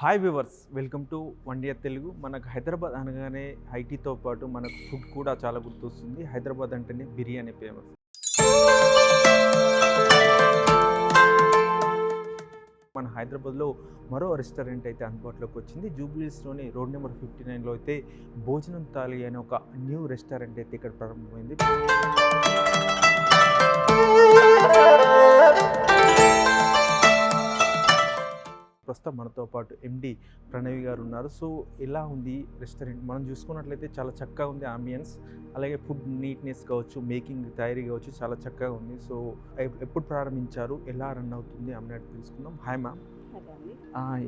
Hi viewers welcome to one year Telugu. మనకు హైదరాబాద్ అనగానే ఐటీతో పాటు మనకు ఫుడ్ కూడా చాలా గుర్తొస్తుంది. హైదరాబాద్ అంటేనే బిర్యానీ ఫేమస్. మన హైదరాబాద్లో మరో రెస్టారెంట్ అయితే అందుబాటులోకి వచ్చింది. జూబ్లీస్లోని రోడ్ నెంబర్ ఫిఫ్టీ నైన్లో అయితే భోజనం తాలి అనే ఒక న్యూ రెస్టారెంట్ అయితే ఇక్కడ ప్రారంభమైంది. ప్రస్తుతం మనతో పాటు ఎండి ప్రణవి గారు ఉన్నారు. సో ఎలా ఉంది రెస్టారెంట్? మనం చూసుకున్నట్లయితే చాలా చక్కగా ఉంది అంబియన్స్ అలాగే ఫుడ్ నీట్నెస్ కావచ్చు మేకింగ్ తయారీ కావచ్చు చాలా చక్కగా ఉంది. సో ఎప్- ఎప్పుడు ప్రారంభించారు? ఎలా రన్ అవుతుంది? అన్నట్టు తెలుసుకుందాం. హాయ్ మ్యామ్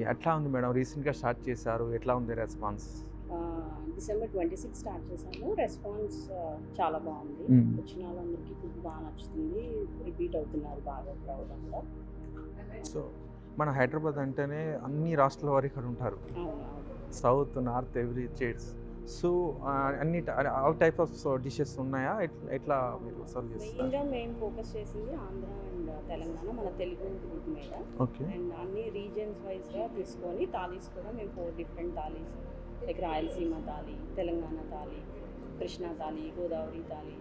ఎట్లా ఉంది మేడం? రీసెంట్గా స్టార్ట్ చేశారు. ఎట్లా ఉంది response December twenty six start చేశాము రెస్పాన్స్ చాలా బాగుంది. వచ్చిన వాళ్ళందరికీ ఫుడ్ బాగా నచ్చుతుంది. రిపీట్ అవుతున్నారు బాగా క్రౌడ్ అంతా. సో మన హైదరాబాద్ అంటేనే అన్ని రాష్ట్రాల వారు ఇక్కడ ఉంటారు. South north every states. So అన్ని ఆల్ టైప్ ఆఫ్ డిషెస్ ఉన్నాయా? ఎట్లా మీరు సర్వ్ చేస్తారు? మెయిన్గా మేము ఫోకస్ చేసింది ఆంధ్ర అండ్ తెలంగాణ మన తెలుగు ఫుడ్ మీద. ఓకే. అండ్ అన్ని రీజియన్స్ వైజ్గా తీసుకొని తాలీస్ కూడా మేము four different thalis like Rayalaseema thali Telangana thali Krishna తాలి గోదావరి తాలి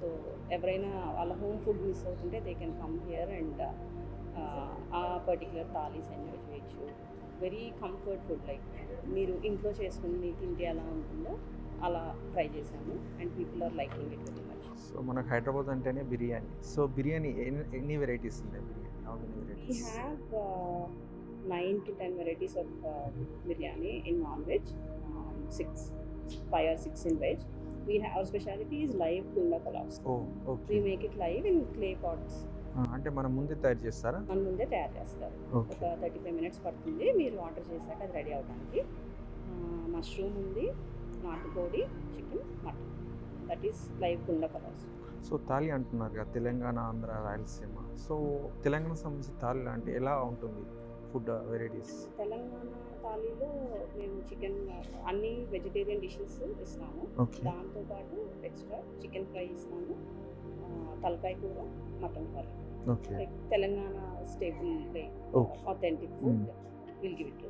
సో ఎవరైనా వాళ్ళ హోమ్ ఫుడ్ మిస్ అవుతుంటే they can come here and ఆ పర్టికులర్ థాలీస్ ఎంజాయ్ చేయొచ్చు వెరీ కంఫర్ట్ ఫుడ్ లైక్ మీరు ఇంట్లో చేసుకుని మీ తింటే ఎలా ఉంటుందో అలా ట్రై చేశాను. And people are liking it very much so మనకు హైదరాబాద్ అంటేనే బిర్యానీ. సో బిర్యానీ ఎన్ని వెరైటీస్ ఉన్నాయి? Have nine to ten varieties of biryani in non veg six five or six in veg we have speciality is live కుండా collapse we make it live in clay pots అంటే మనం ముందే తయారు చేస్తారా? మన ముందే తయారు చేస్తారు. ఒక థర్టీ ఫైవ్ మినిట్స్ పడుతుంది మీరు ఆర్డర్ చేశాక అది రెడీ అవడానికి. మష్రూమ్ ఉంది నాటుకోడి chicken mutton. That is live కుండ పులావ్స్ సో తాలి అంటున్నారు కదా తెలంగాణ ఆంధ్ర రాయలసీమ. సో తెలంగాణ సంబంధించి తాలి అంటే ఎలా ఉంటుంది ఫుడ్ వెరైటీస్? తెలంగాణ థాలీలో మేము చికెన్ అన్ని వెజిటేరియన్ డిషెస్ ఇస్తాము. దాంతోపాటు ఎక్స్ట్రా చికెన్ ఫ్రై ఇస్తాము. తలకాయ కూర mutton curry. Telangana staple authentic food will give it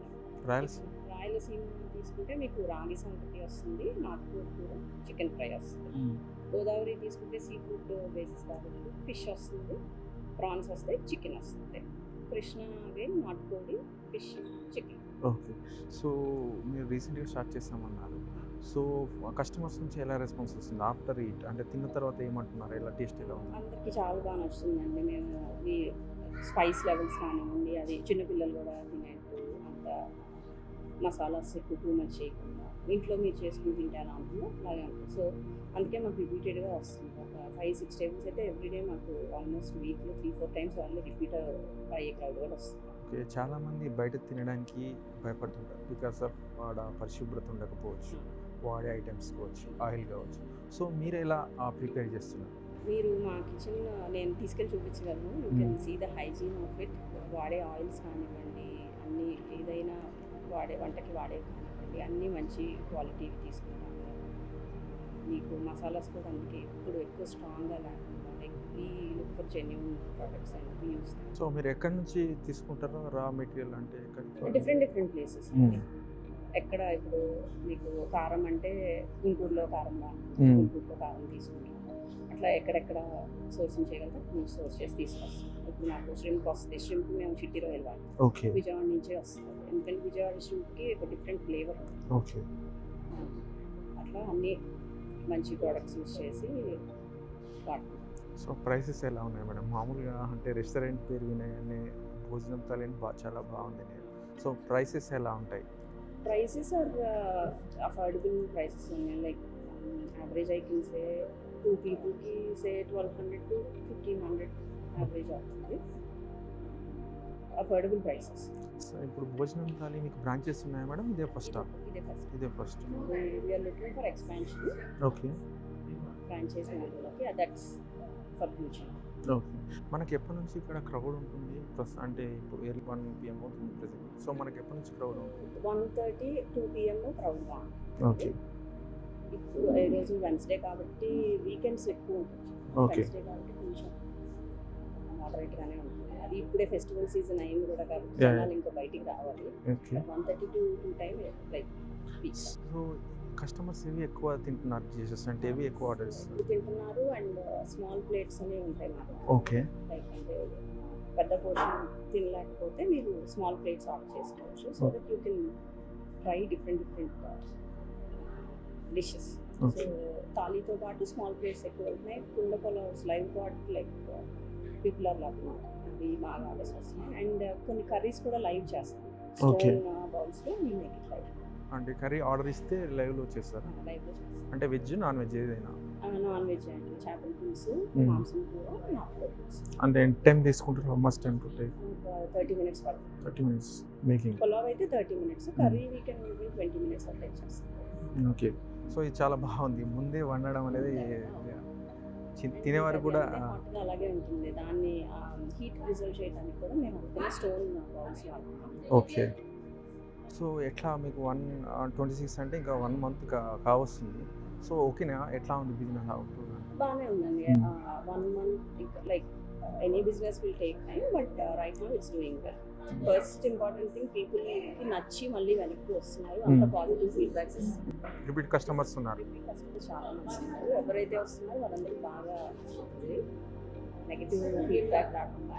Rayalaseema. Rayalaseema తీసుకుంటే మీకు రాగి సంగటి వస్తుంది నాటుకోడి కూర చికెన్ ఫ్రై వస్తుంది. గోదావరి తీసుకుంటే సీ ఫుడ్ బేసిస్ కాబట్టి ఫిష్ వస్తుంది ప్రాన్స్ వస్తాయి చికెన్ వస్తుంది. కృష్ణ అగైన్ నాటుకోడి ఫిష్ చికెన్. ఓకే. సో మీరు రీసెంట్గా స్టార్ట్ చేస్తామన్నారు. సో కస్టమర్స్ నుంచి ఎలా రెస్పాన్స్ వస్తుంది? ఆఫ్టర్ ఈట్ అంటే తిన్న తర్వాత ఏమంటున్నారు? ఎలా టేస్ట్ ఎలా ఉంది? అందరికీ చాలా బాగా నచ్చుతుందండి. మేము ఈ స్పైస్ లెవెల్స్ కానివ్వండి అది చిన్నపిల్లలు కూడా తినేట్టు అంత మసాలాస్ ఎక్కువ టూ మచ్ చేయకుండా ఇంట్లో మీరు చేసుకుని తింటారా ఎలా ఉంటుందో అలాగే ఉంటుంది. సో అందుకే మాకు రిపీటెడ్గా వస్తుంది. ఒక ఫైవ్ సిక్స్ టైమ్స్ అయితే ఎవ్రీడే మాకు ఆల్మోస్ట్ వీక్లో త్రీ ఫోర్ టైమ్స్ వాళ్ళు రిపీట్ అయ్యే క్రౌడ్ కూడా వస్తుంది. ఓకే. చాలామంది బయట తినడానికి భయపడుతుంటారు. బికాస్ ఆఫ్ వాడ పరిశుభ్రత ఉండకపోవచ్చు. వాడే ఐటమ్స్ కావచ్చు ఆయిల్ కావచ్చు. సో మీరు ఎలా ప్రిపేర్ చేస్తున్నారు? మీరు మా కిచెన్ నేను తీసుకెళ్ళి చూపించగలను. You can see the hygiene of it వాడే ఆయిల్స్ కానివ్వండి అన్నీ ఏదైనా వాడే వంటకి వాడే కానివ్వండి అన్నీ మంచి క్వాలిటీ తీసుకుంటాము మీకు మసాలాస్ కూడా అందుకే ఇప్పుడు ఎక్కువ స్ట్రాంగ్గా లేకుండా like we look for genuine products and we use so మీరు ఎక్కడి నుంచి తీసుకుంటారో? రా మెటీరియల్ అంటే ఎక్కడి డిఫరెంట్ డిఫరెంట్ ప్లేసెస్. ఎక్కడ ఇప్పుడు మీకు కారం అంటే గుంటూరులో కారం బాగుంటుంది Hmm. గుంటూరులో కారం తీసుకుంటాం. అట్లా ఎక్కడెక్కడ సోర్సింగ్ చేయగలిగితే? మేము సోర్స్ చేసి తీసుకొస్తాం. ఇప్పుడు నాకు ష్రింప్ వస్తుంది. ష్రింప్ మేము చిట్టి రొయ్యలు వాడతాం. ఓకే విజయవాడ నుంచే వస్తుంది. ఎందుకంటే విజయవాడ ష్రింప్కి ఒక డిఫరెంట్ ఫ్లేవర్ ఓకే అట్లా అన్ని మంచి ప్రోడక్ట్స్ యూస్ చేసి వాడతాం. సో ప్రైసెస్ ఎలా ఉన్నాయి మేడం? మామూలుగా అంటే రెస్టారెంట్ పేరు వినగానే భోజనం తాలేని బా చాలా బాగుంది. నేను సో ప్రైసెస్ ఎలా ఉంటాయి? ప్రైసెస్ ఆర్ అఫోర్డబుల్ ప్రైసెస్ ఉన్నాయి. Like average I can say two పీపుల్కి say twelve hundred to fifteen hundred average అవుతుంది. Affordable prices. సో ఇప్పుడు భోజనం తాలి మీకు బ్రాంచెస్ ఉన్నాయా మేడం? ఇదే ఫస్ట్ ఇదే ఫస్ట్. ఇదే first. We are looking for expansion okay. Franchise మోడల్లోకి that's future okay. మనకి ఎప్పటి నుంచి ఇక్కడ క్రౌడ్ ఉంటుంది? ప్లస్ అంటే ఇప్పుడు ఎర్లీ వన్ పిఎం అవుతుంది ప్రజెంట్. సో మనకి ఎప్పటి నుంచి క్రౌడ్ ఉంటుంది? వన్ థర్టీ టూ పిఎంలో క్రౌడ్ ఓకే. ఇప్పుడు ఈరోజు వెన్స్డే కాబట్టి వీకెండ్స్ ఎక్కువ ఉంటుంది. ఓకే. వెన్స్డే కాబట్టి కొంచెం మోడరేట్గానే ఉంటుంది. అది ఇప్పుడే ఫెస్టివల్ సీజన్ అయింది కూడా కాబట్టి. జనాలు ఇంకా బయటికి రావాలి. One thirty to two time like so customers ఏవి ఎక్కువ తింటున్నారు డిషెస్ అంటే ఏవి ఎక్కువ ఆర్డర్ ఇస్తారు. తింటున్నారు అండ్ స్మాల్ ప్లేట్స్ అనేవి ఉంటాయి ఓకే. లైక్ అంటే పెద్ద పోర్షన్ తినలేకపోతే మీరు స్మాల్ ప్లేట్స్ ఆర్డర్ చేసుకోవచ్చు. So. That you can try different different dishes so థాలీతో పాటు స్మాల్ ప్లేట్స్ ఎక్కువ ఉన్నాయి కుండ pulaos live pot like people are love అవి బాగా ఆర్డర్స్ వస్తున్నాయి. అండ్ కొన్ని కర్రీస్ కూడా లైవ్ చేస్తాం. బౌల్స్లో ఇట్ లైవ్ అంటే కర్రీ ఆర్డర్ ఇస్తే లైవ్లో వచ్చేస్తారు. లైవ్లో చేస్తాం అంటే వెజ్ నాన్ వెజ్ ఏదైనా? నాన్ వెజ్ అండి. చేపల పులుసు. మాంసం కూర నాటుకోడి పులుసు. అంటే ఎంత టైం తీసుకుంటారు? Must time to time? ఒక థర్టీ మినిట్స్ పడుతుంది. Thirty minutes making. పులావ్ అయితే thirty minutes curry we can twenty minutes అట్లా చేస్తాం ఓకే. సో ఇది చాలా బాగుంది. ముందే వండడం అనేది తినేవారు కూడా అలాగే ఉంటుంది. దాన్ని హీట్ రిజర్వ్ చేయడానికి కూడా మేము స్టోన్ ఓకే. సో ఎట్లా మీకు వన్ ట్వంటీ సిక్స్ అంటే ఇంకా వన్ మంత్ కావస్తుంది. సో ఓకేనా? ఎట్లా ఉంది బిజినెస్ అవుతుంది బాగానే ఉందండి. Mm. One month like any business will take time but right no it's doing well. First important thing పీపుల్కి నచ్చి మళ్ళీ వెనక్కి వస్తున్నారు. అంత Mm. Positive feedbacks repeat customers ఉన్నారు. రిపీట్ కస్టమర్స్ చాలా మంది ఎవరైతే వస్తున్నారో వాళ్ళందరికీ బాగా నెగిటివ్ ఫీడ్బ్యాక్ రాకుండా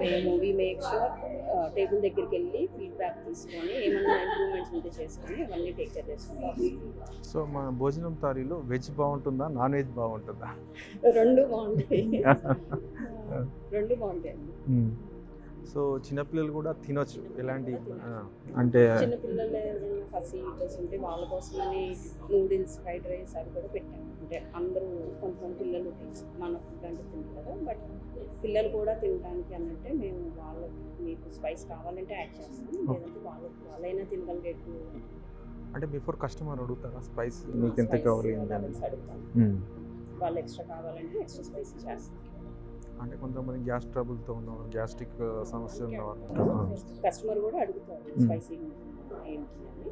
మేము వీ మేక్ షూర్ టేబుల్ దగ్గరికి వెళ్ళి ఫీడ్బ్యాక్ తీసుకొని ఏమన్నా ఇంప్రూవ్మెంట్స్ ఉంటే చేసుకొని అవన్నీ టేక్ కేర్ చేసుకుంటాం. సో మన భోజనం తారీలో వెజ్ బాగుంటుందా నాన్ వెజ్ బాగుంటుందా? రెండు బాగుంటాయి. రెండు బాగుంటాయండి సో చిన్నపిల్లలు కూడా తినొచ్చు ఎలాంటి అంటే చిన్నపిల్లలు ఫస్ట్ ఉంటే వాళ్ళ కోసమని నూడిల్స్ ఫ్రైడ్ రైస్ అవి కూడా అంటే అందరూ కొంతమంది పిల్లలు మన ఫుడ్ అంటే తింటారు బట్ పిల్లలు కూడా తినడానికి అన్నట్టే మేము వాళ్ళకి మీకు స్పైస్ కావాలంటే యాడ్ చేస్తాం. లేదంటే వాళ్ళకి వాళ్ళైనా తినగలిగేట్టు అంటే బిఫోర్ కస్టమర్ అడుగుతారా స్పైస్ మీకు ఎంత కావాలి మ్మ్. వాళ్ళు ఎక్స్ట్రా కావాలంటే ఎక్స్ట్రా స్పైసీ చేస్తాం. అంటే కొంతమంది గ్యాస్ ట్రబుల్తో ఉన్నవారు గ్యాస్ట్రిక్ సమస్య ఉన్నవారు. కస్టమర్ కూడా అడుగుతారు. స్పైసీ ఏంటి అని.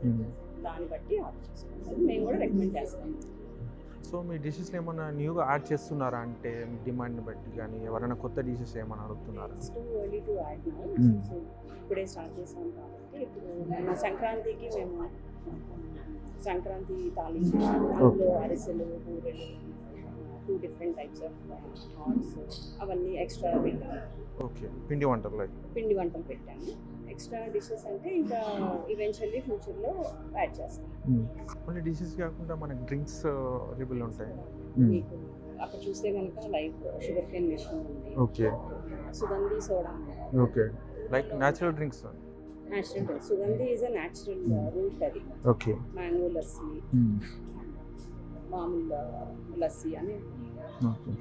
మ్మ్. దాన్ని బట్టి ఆర్డర్ చేసుకుంటాం మేము కూడా రికమెండ్ చేస్తాం. సో మీ డిషెస్లో ఏమైనా న్యూగా యాడ్ చేస్తున్నారా? అంటే మీ డిమాండ్ని బట్టి కానీ ఎవరైనా కొత్త డిషెస్ ఏమైనా అడుగుతున్నారా? ఇప్పుడే స్టార్ట్ చేసాం కాబట్టి ఇప్పుడు సంక్రాంతికి మేము సంక్రాంతి తాళి అందులో అరిసెలు బూరెలు two different types of hots అవన్నీ ఎక్స్ట్రా ఓకే పిండి వంటలు. పిండి వంటలు పెట్టాము ఎక్స్ట్రా డిషెస్ అంటే ఇంకా ఈవెన్చువల్లీ ఫ్యూచర్లో యాడ్ చేస్తాం ఓన్లీ డిషెస్ కాకుండా మనకి డ్రింక్స్ అవైలబుల్ ఉంటాయి. మీకు అక్కడ చూస్తే కనుక లైవ్ షుగర్ కేన్ మెషిన్ ఉంది. Okay సుగంధి soda okay like natural drinks natural సుగంధి is a natural root అది ఓకే మ్యాంగో లస్సీ మామూలు లస్సీ అని ఓకే.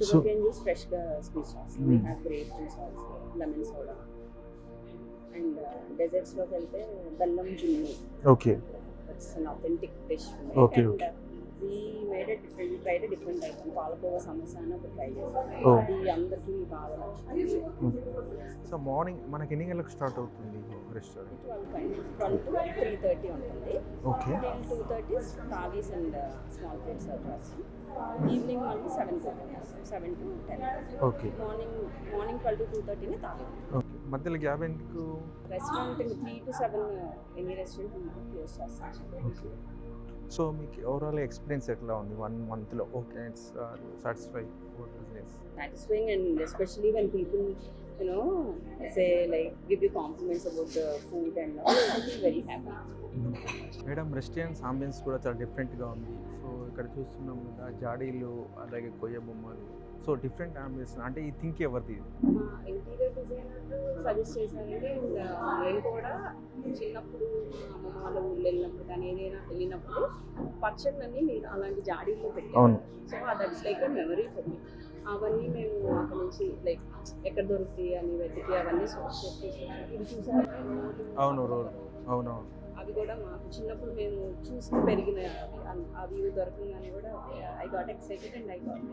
షుగర్ కేన్ జ్యూస్ ఫ్రెష్గా స్క్వీజ్ చేస్తాం. We. Have grape juice also lemon soda and డెజర్ట్స్లోకి వెళ్తే బెల్లం జున్ను okay it's an authentic dish Okay, and we made different tried different item palkova samosa అని ఒక ట్రై చేస్తాం. అది అందరికీ బాగా సో మార్నింగ్ మనకి ఎన్ని గంటలకు స్టార్ట్ అవుతుంది restaurant twelve to three thirty ఉంటుంది. Okay two thirty thalis and small plates serve చేస్తాం ఈవినింగ్ మళ్ళీ seven seven to ten okay morning morning twelve to two థర్టీనే thali. Okay మధ్యలో గ్యాప్ ఎందుకు? Restaurant three to seven any restaurant close చేస్తాం. Okay so మీకు overall experience ఎట్లా ఉంది? One మంత్లో. Okay it's satisfy satisfying and especially when people you know say like give you compliments about the food and very happy madam restaurant ambience కూడా చాలా డిఫరెంట్గా ఉంది. So ఇక్కడ చూస్తున్నాం కదా జాడీలు అలాగే కొయ్య బొమ్మలు. సో డిఫరెంట్ ఆంబియన్స్ అంటే ఈ థింక్ ఎవరిది? ఇది? ఇంటీరియర్ డిజైనర్ సజెస్ట్ uh, నేను కూడా చిన్నప్పుడు అమ్మమ్మ వాళ్ళ ఊళ్ళో వెళ్ళినప్పుడు కానీ ఏదైనా వెళ్ళినప్పుడు పచ్చళ్ళన్నీ మీరు అలాంటి జాడీల్లో పెట్టారు అవును. So that's like memory for me. అవన్నీ మేము అక్కడ నుంచి లైక్ ఎక్కడ దొరుకుతాయి అని వెతికి అవన్నీ సోర్స్ చేసి ఇవి చూసారు? అవును అవునవును. అవి కూడా మాకు చిన్నప్పుడు మేము చూస్తూ పెరిగిన అవి. అవి దొరకగానే కూడా I got excited and I got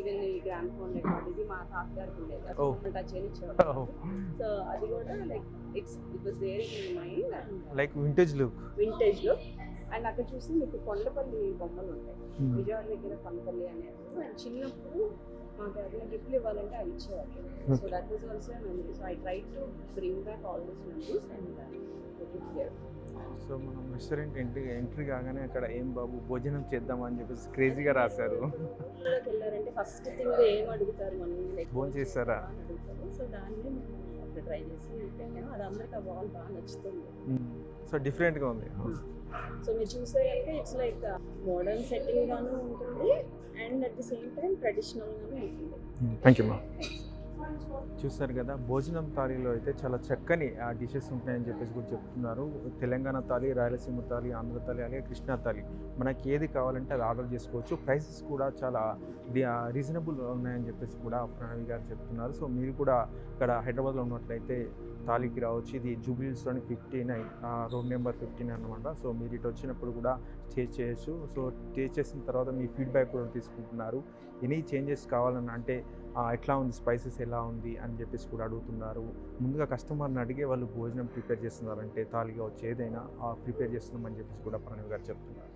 even ఈ గ్రాండ్ ఫోన్ రికార్డ్ ఇది మా తాతగారికి ఉండేది. టచ్ ఇచ్చేవాడు సో అది కూడా like it's it was there in mind like vintage look వింటేజ్లో and అక్కడ చూస్తే మీకు కొండపల్లి బొమ్మలు ఉంటాయి. విజయవాడ దగ్గర కొండపల్లి అనేది. అండ్ చిన్నప్పుడు మాకు ఎవరైనా గిఫ్ట్లు ఇవ్వాలంటే అవి ఇచ్చేవాళ్ళు. So that was also memory so I try to bring back all this memories and here so మనం రెస్టారెంట్ ఎంట్రీ ఎంట్రీ కాగానే అక్కడ ఏం బాబు భోజనం చేద్దాం అని చెప్పేసి క్రేజీగా రాశారు. ఫస్ట్ థింగ్ ఏం అడుగుతారు భోజనం చేస్తారా? సో దాన్ని ట్రై చేసి అది అందరికి ఆ వాల్ బాగా నచ్చుతుంది. సో డిఫరెంట్గా ఉంది. సో మీరు చూసే ఇట్స్ లైక్ మోడర్న్ సెట్టింగ్ గాను ఉంటుంది and at the same time traditional గాను ఉంటుంది. థ్యాంక్ యూ మా చూస్తారు కదా భోజనం థాలీలో అయితే చాలా చక్కని ఆ డిషెస్ ఉంటాయని చెప్పేసి కూడా చెప్తున్నారు. తెలంగాణ థాలీ రాయలసీమ థాలీ ఆంధ్ర థాలీ అలాగే కృష్ణా థాలీ మనకి ఏది కావాలంటే అది ఆర్డర్ చేసుకోవచ్చు. ప్రైసెస్ కూడా చాలా రీజనబుల్ ఉన్నాయని చెప్పేసి కూడా ప్రణవి గారు చెప్తున్నారు. సో మీరు కూడా ఇక్కడ హైదరాబాద్లో ఉన్నట్లయితే తాలీకి రావచ్చు. ఇది జూబిలీస్లోని fifty nine road number fifteen అనమాట సో మీరు ఇటు వచ్చినప్పుడు కూడా టేస్ట్ చేయొచ్చు. సో టేస్ట్ చేసిన తర్వాత మీ ఫీడ్బ్యాక్ కూడా తీసుకుంటున్నారు. ఎనీ చేంజెస్ కావాలన్నా అంటే ఎట్లా ఉంది? స్పైసెస్ ఎలా ఉంది? అని చెప్పేసి కూడా అడుగుతున్నారు. ముందుగా కస్టమర్ని అడిగే వాళ్ళు భోజనం ప్రిపేర్ చేస్తున్నారంటే తాలిగా వచ్చి ఏదైనా ప్రిపేర్ చేస్తున్నామని చెప్పేసి కూడా ప్రణవ్ గారు చెప్తున్నారు.